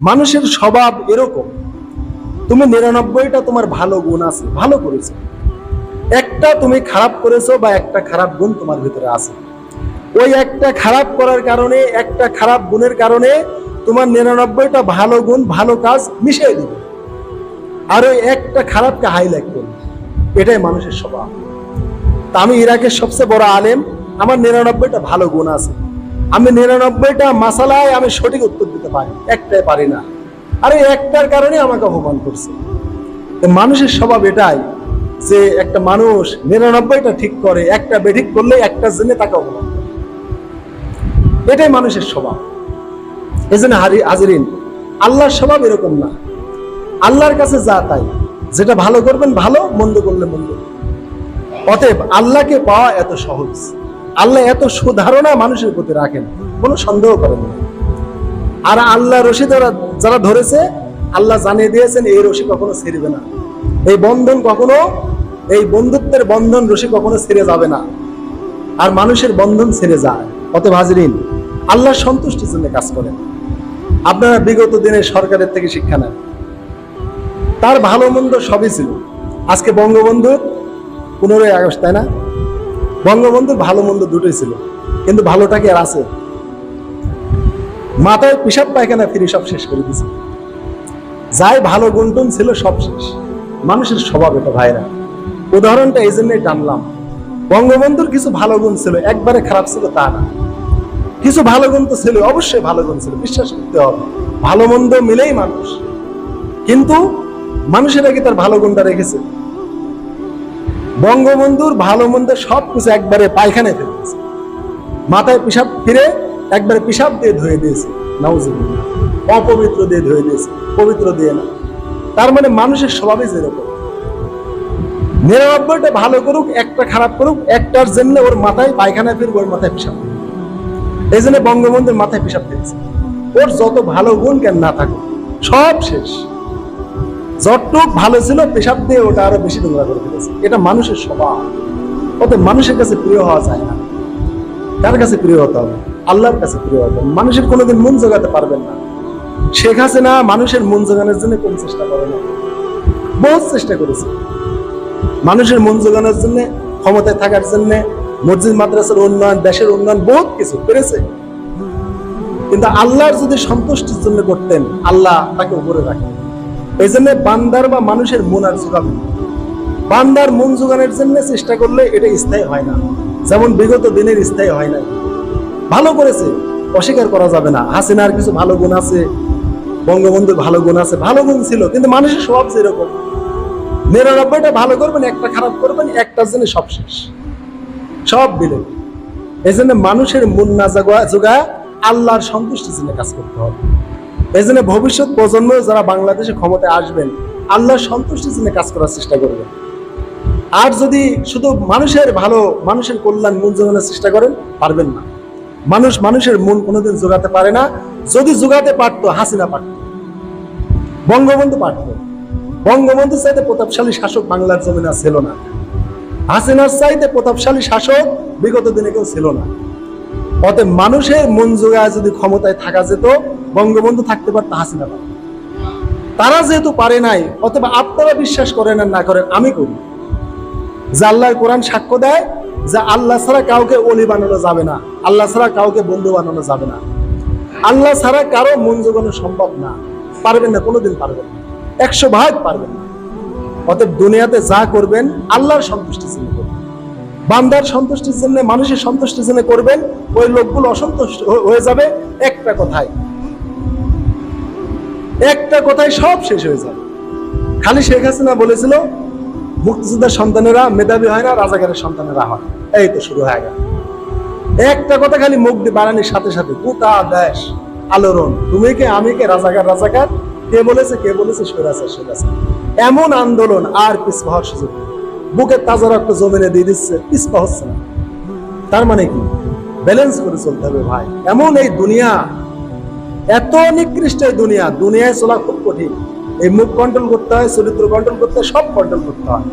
মানুষের স্বভাব এরকম। তুমি নিরানব্বইটা তোমার ভালো গুণ আছে, ভালো করেছ। একটা তুমি খারাপ করেছ বা একটা খারাপ গুণ তোমার ভিতরে আছে। ওই একটা খারাপ করার কারণে, একটা খারাপ গুণের কারণে তোমার নিরানব্বইটা ভালো গুণ, ভালো কাজ মিশিয়ে দিবে। আর ওই একটা খারাপকে হাইলাইট করবে। এটাই মানুষের স্বভাব। তা আমি ইরাকের সবচেয়ে বড় আলেম, আমার নিরানব্বইটা ভালো গুণ আছে। আমি নিরানব্বইটা মাসালায় আমি সঠিক উত্তর দিতে পারি, একটাই পারি না। আর এই একটার কারণে আমাকে অপমান করছে। মানুষের স্বভাব এটাই যে একটা মানুষ নিরানব্বইটা ঠিক করে, একটা বেঠিক করলে একটা জেনে তাকে অপমান করে। এটাই মানুষের স্বভাব। এই জন্য হারি হাজিরিন, আল্লাহর স্বভাব এরকম না। আল্লাহর কাছে যা তাই, যেটা ভালো করবেন ভালো, মন্দ করলে মন্দ। অতএব আল্লাহকে পাওয়া এত সহজ। আল্লাহ এত সুধারণা মানুষের প্রতি রাখেন, কোনো সন্দেহ করেন আর আল্লাহ রশি যারা ধরেছে, আল্লাহ জানিয়ে দিয়েছেন, এই রশি কখনো ছিঁড়বে না। এই বন্ধন কখনো, এই বন্ধুত্বের বন্ধন রশি কখনো ছিঁড়ে যাবে না। আর মানুষের বন্ধন ছেড়ে যায়। অতএব হাজরিন, আল্লাহ সন্তুষ্টির জন্য কাজ করেন। আপনারা বিগত দিনে সরকারের থেকে শিক্ষা নেন। তার ভালো মন্দ সবই ছিল। আজকে বঙ্গবন্ধু পনেরোই আগস্ট, তাই না? বঙ্গবন্ধুর ভালো মন্দ দুটোই ছিল, কিন্তু ভালোটা কি আর আছে? মাথায় পিসাব পায়খানা ফিরে সব শেষ করে দিছে যাই ভালো গুণটুন ছিল সব শেষ। মানুষের স্বভাব এটা ভাইরা। উদাহরণটা এই জন্যই টানলাম। বঙ্গবন্ধুর কিছু ভালো গুণ ছিল, একবারে খারাপ ছিল তা না। কিছু ভালো গুণ তো ছিল, অবশ্যই ভালো গুণ ছিল, বিশ্বাস করতে হবে। ভালো মন্দ মিলেই মানুষ। কিন্তু মানুষেরা কি তার ভালো গুণটা রেখেছে? বঙ্গবন্ধুর ভালো মন্দ সব কিছু একবারে পায়খানায় ফেলেছে মাথায় পিসাব ফিরে একবারে পিসাব দিয়ে ধুয়ে দিয়েছে অপবিত্র দিয়ে ধুয়ে দিয়েছে, পবিত্র দিয়ে না। তার মানে মানুষের স্বভাবে যেরকম। নিরানব্বইটা ভালো করুক, একটা খারাপ করুক, একটার জন্য ওর মাথায় পায়খানায় ফিরবে, ওর মাথায় পিসাব এই জন্য বঙ্গবন্ধুর মাথায় পিসাব ফেলেছে ওর যত ভালো গুণ কেন না থাকুক, সব শেষ। যতটুক ভালো ছিল পেশাব দিয়ে ওটা আরও বেশি নোংরা করে ফেলেছে। এটা মানুষের স্বভাব। ওতে মানুষের কাছে প্রিয় হওয়া যায় না। কার কাছে প্রিয় হতে হবে? আল্লাহর কাছে প্রিয় হতে হবে। মানুষের কোনোদিন মন জোগাতে পারবেন না। শেখ হাসিনা মানুষের মন জোগানোর জন্য কোন চেষ্টা করে না। বহুত চেষ্টা করেছে। মানুষের মন জোগানোর জন্য, ক্ষমতায় থাকার জন্য, মসজিদ, মাদ্রাসার উন্নয়ন, দেশের উন্নয়ন বহুত কিছু পেরেছে কিন্তু আল্লাহর যদি সন্তুষ্টির জন্য করতেন, আল্লাহ তাকে উপরে রাখেন এই জন্য বান্দার বা মানুষের মন আর জোগাবেন বান্দার মন জোগানোর জন্য চেষ্টা করলে এটা স্থায়ী হয় না। যেমন বিগত দিনের স্থায়ী হয় না ভালো করেছে, অস্বীকার করা যাবে না। হাসিনার কিছু ভালো গুণ আছে? বঙ্গবন্ধুর ভালো গুণ আছে, ভালো গুণ ছিল, কিন্তু মানুষের স্বভাব যেরকম নিরানব্বইটা ভালো করবেন, একটা খারাপ করবেন, একটার জন্য সব শেষ। সব দিলেন এই জন্য মানুষের মন না জাগা আল্লাহর সন্তুষ্টির জন্য কাজ করতে হবে। এই ভবিষ্যৎ প্রজন্ম যারা বাংলাদেশে ক্ষমতায় আসবেন আল্লাহ সন্তুষ্টির জন্য কাজ করার চেষ্টা করবেন। আর যদি শুধু মানুষের ভালো, মানুষের কল্যাণ মন জোগানোর চেষ্টা করেন, পারবেন না। মানুষ মানুষের মন কোনোদিন জোগাতে পারে না। যদি জোগাতে পারতো, হাসিনা পারত, বঙ্গবন্ধু পারত। বঙ্গবন্ধু চাইতে প্রতাপশালী শাসক বাংলার জমিনা ছিল না। হাসিনার চাইতে প্রতাপশালী শাসক বিগত দিনে কেউ ছিল না। অতএব মানুষের মন জোগায় যদি ক্ষমতায় থাকা যেত বঙ্গবন্ধু থাকতে পারতো হাসিনা। তারা যেহেতু পারে নাই অতএব আপনারা বিশ্বাস করেন আর না করেন, আমি করি। যে আল্লাহর কোরআন সাক্ষ্য দেয়, যে আল্লাহ ছাড়া কাউকে অলি বানানো যাবে না, আল্লাহ ছাড়া কাউকে বন্ধু বানানো যাবে না। আল্লাহ ছাড়া কারও মন জোগানো সম্ভব না। পারবেন না, কোনোদিন পারবেন না। একশো ভাগ পারবেন না। অতএব দুনিয়াতে যা করবেন, আল্লাহর সন্তুষ্টির জন্য করবেন। বান্দার সন্তুষ্টির জন্য, মানুষের সন্তুষ্টির জন্য করবেন, ওই লোকগুলো অসন্তুষ্ট হয়ে যাবে একটা কথায়। একটা কথায় সব শেষ হয়ে যাবে খালি শেখ হাসিনা বলেছিল, মুক্তিযোদ্ধার সন্তানেরা, মেধাবী হয় না রাজাকারের সন্তানেরা হয়। এই তো শুরু হয়ে গেল। একটা কথা খালি মুখ দিয়ে বাড়ানির সাথে সাথে, গোটা দেশ আলোড়ন। তুমি কে, আমি কে, রাজাকার রাজাকার? কে বলেছে কে বলেছে সৈরাচার সৈরাচার এমন আন্দোলন আর পিছপা হওয়ার সুযোগ। বুকের তাজা রক্ত জমিনে দিয়ে দিচ্ছে, পিছপা হচ্ছে না। তার মানে কি? ব্যালেন্স করে চলতে হবে ভাই। এমন এই দুনিয়া এত নিকৃষ্ট এই দুনিয়া, দুনিয়ায় চলা খুব কঠিন। এই মুখ কন্ট্রোল করতে হয়, চরিত্র কন্ট্রোল করতে সব কন্ট্রোল করতে হয়।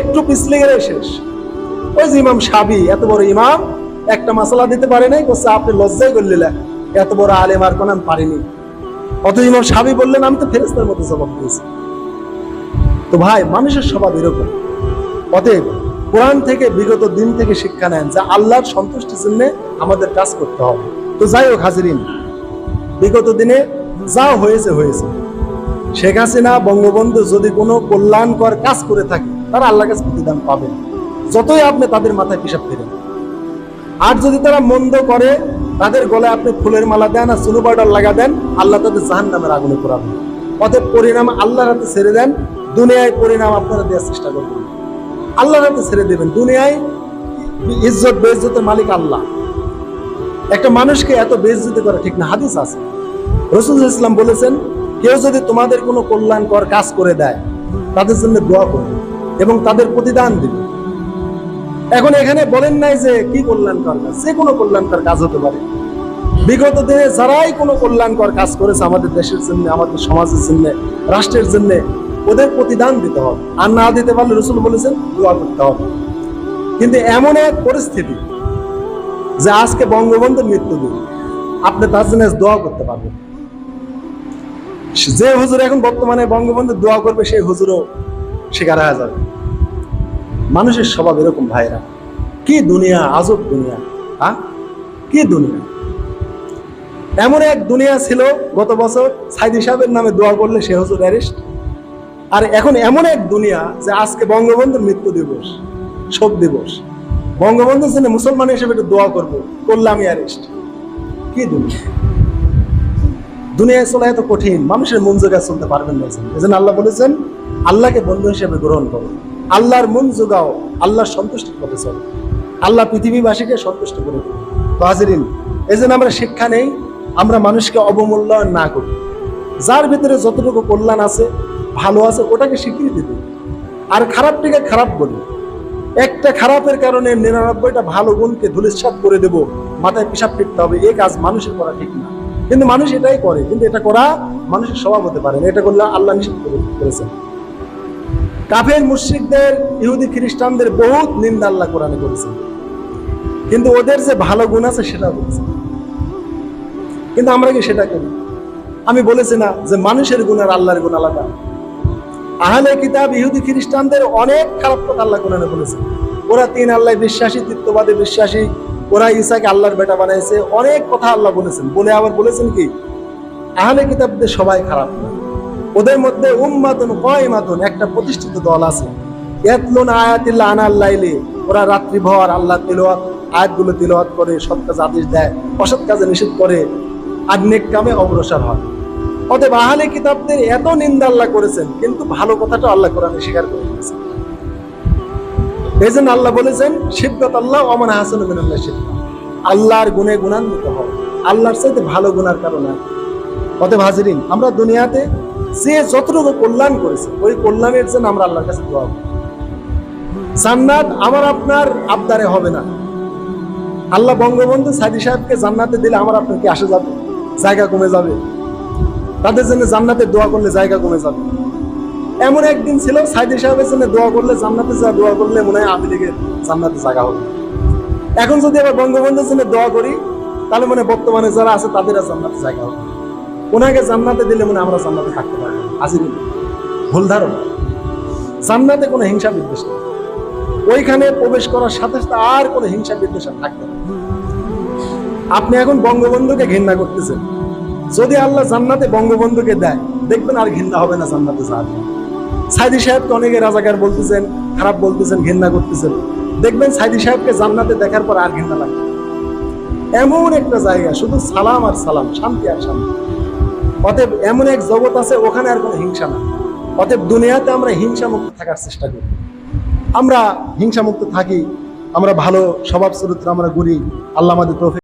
একটু পিছলে গেলে শেষ। ওই যে ইমাম সাবি, এত বড় ইমাম, একটা মশলা দিতে পারে নাই, বলছে, আপনি লজ্জাই করলিলেন এত বড় আলেম আর কোন পারিনি। অত ইমাম সাবি বললেন, আমি তো ফেরেস্তার মতো জবাব দিয়েছি। তো ভাই, মানুষের স্বভাব এরকম। অতএব কোরআন থেকে, বিগত দিন থেকে শিক্ষা নেন যে আল্লাহর সন্তুষ্টির জন্য আমাদের কাজ করতে হবে। তো যাই হোক, হাজিরিন বিগত দিনে যা হয়েছে হয়েছে। শেখ হাসিনা, বঙ্গবন্ধু যদি কোনো কল্যাণকর কাজ করে থাকে, তারা আল্লাহ কাছে প্রতিদান পাবেন যতই আপনি তাদের মাথায় পিসাব ফেরেন আর যদি তারা মন্দ করে, তাদের গলায় আপনি ফুলের মালা দেন আর সুনো পাউডার লাগা দেন, আল্লাহ তাদের জাহান নামের আগুনে পোড়াবেন অতএব পরিণাম আল্লাহর হাতে ছেড়ে দেন, দুনিয়ায় পরিণাম আপনারা দেওয়ার চেষ্টা করবেন। আল্লাহর হাতে ছেড়ে দেবেন। দুনিয়ায় ইজ্জত, বেইজ্জতের মালিক আল্লাহ। একটা মানুষকে এত বেইজ্জতি করা ঠিক না, হাদিস আছে। রসুল ইসলাম বলেছেন, কেউ যদি তোমাদের কোনো কল্যাণকর কাজ করে দেয়, তাদের জন্য দোয়া করবে এবং তাদের প্রতিদান দিবে। এখন এখানে বলেন নাই যে কি কল্যাণকর কাজ, যে কোনো কল্যাণকর কাজ হতে পারে। বিগত দিনে যারাই কোনো কল্যাণকর কাজ করেছে, আমাদের দেশের জন্য, আমাদের সমাজের জন্য, রাষ্ট্রের জন্য, ওদের প্রতিদান দিতে হবে। আর না দিতে পারলে রসুল বলেছেন, দোয়া করতে হবে। কিন্তু এমন এক পরিস্থিতি যে আজকে বঙ্গবন্ধুর মৃত্যুদিন আপনি তার জন্য দোয়া করতে পারবেন। যে হুজুর এখন বর্তমানে বঙ্গবন্ধু দোয়া করবে, সেই হুজুরও শিকার হয়ে যাবে। মানুষের স্বভাব এরকম ভাইরা। কি দুনিয়া, আজব দুনিয়া হ্যাঁ? কি দুনিয়া? এমন এক দুনিয়া ছিল গত বছর, সাইদি সাহেবের নামে দোয়া করলে সে হুজুর অ্যারেস্ট আর এখন এমন এক দুনিয়া যে আজকে বঙ্গবন্ধুর মৃত্যু দিবস, শোক দিবস। বঙ্গবন্ধুর জন্য মুসলমান হিসেবে একটু দোয়া করব। করলে আমি অ্যারেস্ট। কি দুনিয়া দুনিয়ায় চলা এত কঠিন, মানুষের মন জোগা চলতে পারবেন না এজন্য আল্লাহ বলেছেন, আল্লাহকে বন্ধু হিসেবে গ্রহণ করো। আল্লাহর মন জোগাও, আল্লাহর সন্তুষ্টির পথে চলো। আল্লাহ পৃথিবীবাসীকে সন্তুষ্ট করে দেবে। তো হাজিরিন এই জন্য আমরা শিক্ষা নেই, আমরা মানুষকে অবমূল্যায়ন না করি। যার ভিতরে যতটুকু কল্যাণ আছে, ভালো আছে, ওটাকে স্বীকৃতি দিই আর খারাপটিকে খারাপ বলি। একটা খারাপের কারণে নিরানব্বইটা ভালো গুণকে ধুলিস্বাদ করে দেব, মাথায় পিসাব ফিরতে হবে এই কাজ মানুষের করা ঠিক না। কিন্তু মানুষ এটাই করে, কিন্তু এটা করা মানুষের স্বভাব হতে পারে না, এটা করলে আল্লাহ নিষেধ করেছেন। কাফের মুশ্রিকদের, ইহুদি খ্রিস্টানদের বহুত নিন্দা আল্লাহ কোরআনে করেছেন। কিন্তু ওদের যে ভালো গুণ আছে সেটা বলেছে কিন্তু আমরা কি সেটা করি? আমি বলেছি না যে মানুষের গুণ আর আল্লাহর গুণ আলাদা। আহলে কিতাব ইহুদি খ্রিস্টানদের অনেক খারাপ কথা আল্লাহ কোরআনে বলেছে ওরা তিন আল্লাহ বিশ্বাসী তৃত্ববাদে বিশ্বাসী, ওরা ঈসাকে আল্লাহর বেটা বানাইছে, অনেক কথা আল্লাহ বলেছেন। বলে আবার বলেছেন কি, আহলে কিতাবদের সবাই খারাপ ওদের মধ্যে উম্মাতুন কয়মাতুন একটা প্রতিষ্ঠিত দল আছে। ইয়াতলুন আয়াতিল্লাহ আনাল লাইলি, ওরা রাত্রিভর আল্লাহ তিলওয়াত, আয়াতগুলো তিলওয়াত করে সৎ কাজ আদেশ দেয়, অসৎ কাজে নিষেধ করে, আর নেক কামে অগ্রসর হয়। অতএব আহলে কিতাবদের এত নিন্দা আল্লাহ করেছেন, কিন্তু ভালো কথাটা আল্লাহ কোরআনে স্বীকার করে দিয়েছেন এই জন্য আল্লাহ বলেছেন শিবগত আল্লাহ অমান হাসান মিনাল্লাহ শিবকা আল্লাহর গুণে গুণান্বিত হও। আল্লাহর চাইতে ভালো গুণার কারণ অতএব হাজিরিন, আমরা দুনিয়াতে যে যতটুকু কল্যাণ করেছে, ওই কল্যাণের জন্য আমরা আল্লাহর কাছে দোয়া করি। জান্নাত আমার আপনার আবদারে হবে না। আল্লাহ বঙ্গবন্ধু সাদি সাহেবকে জান্নাতে দিলে আমার আপনার কি আসে যাবে? জায়গা কমে যাবে। তাদের জন্য জান্নাতে দোয়া করলে জায়গা কমে যাবে। এমন একদিন ছিল, সাইদি সাহেবের জন্য দোয়া করলে জান্নাতে যা দোয়া করলে মনে হয় আমি লীগের জান্নাতে জায়গা হবে। এখন যদি আবার বঙ্গবন্ধুর জন্য দোয়া করি, তাহলে মনে বর্তমানে যারা আছে তাদের আর জান্নাতে জায়গা হবে। ওনাকে জান্নাতে দিলে মনে আমরা জান্নাতে থাকতে পারব। হাজির ভুল ধারণা। জান্নাতে কোনো হিংসা বিদ্বেষ নেই। ওইখানে প্রবেশ করার সাথে সাথে আর কোনো হিংসা বিদ্বেষ না। আপনি এখন বঙ্গবন্ধুকে ঘৃণা করতেছেন। যদি আল্লাহ জান্নাতে বঙ্গবন্ধুকে দেয়, দেখবেন আর ঘৃণা হবে না জান্নাতে জন্য। সাইদি সাহেবকে অনেকে রাজাকার বলতেছেন, খারাপ বলতেছেন, ঘৃণা করতেছেন। দেখবেন সাইদি সাহেবকে জান্নাতে দেখার পর আর ঘৃণা লাগবে এমন একটা জায়গা, শুধু সালাম আর সালাম, শান্তি আর শান্তি। অতএব এমন এক জগৎ আছে, ওখানে আর কোনো হিংসা না অতএব দুনিয়াতে আমরা হিংসা মুক্ত থাকার চেষ্টা করি। আমরা হিংসা মুক্ত থাকি, আমরা ভালো স্বভাব চরিত্র আমরা গড়ি, আল্লাহ আমাদের